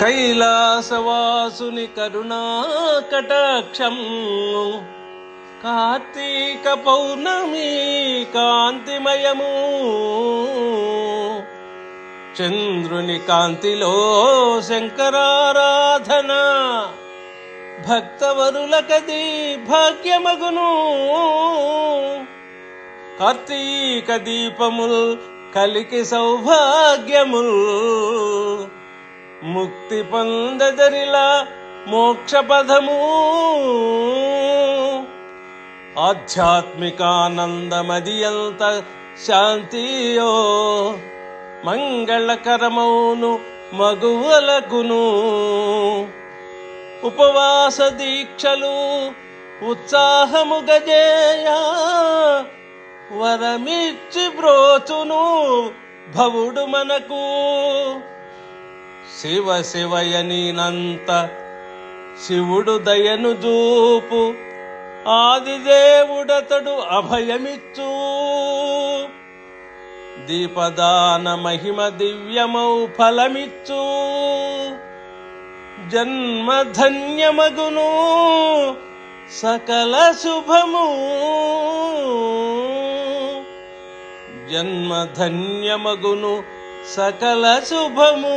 కైలాసవాసుని కరుణా కటాక్షం. కార్తీక పౌర్ణమి కాంతిమయము. చంద్రుని కాంతిలో శంకరారాధన. భక్తవరులకది భాగ్యమగును. కార్తీక దీపముల్ కలికి సౌభాగ్యముల్. ముక్తి పొందదరిలా మోక్ష పదము ఆధ్యాత్మికానందమది ఎంత శాంతియో మంగళకరమౌను మగువలకును. ఉపవాస దీక్షలు ఉత్సాహము గజేయ వరమిచ్చి బ్రోచును భవుడు మనకు. శివ శివయనినంత శివుడు దయను చూపు ఆదిదేవుడతడు అభయమిచ్చు దీపదాన మహిమ దివ్యమౌ ఫలమిచ్చు జన్మధన్యమగును సకల శుభము జన్మధన్యమగును సకల శుభము.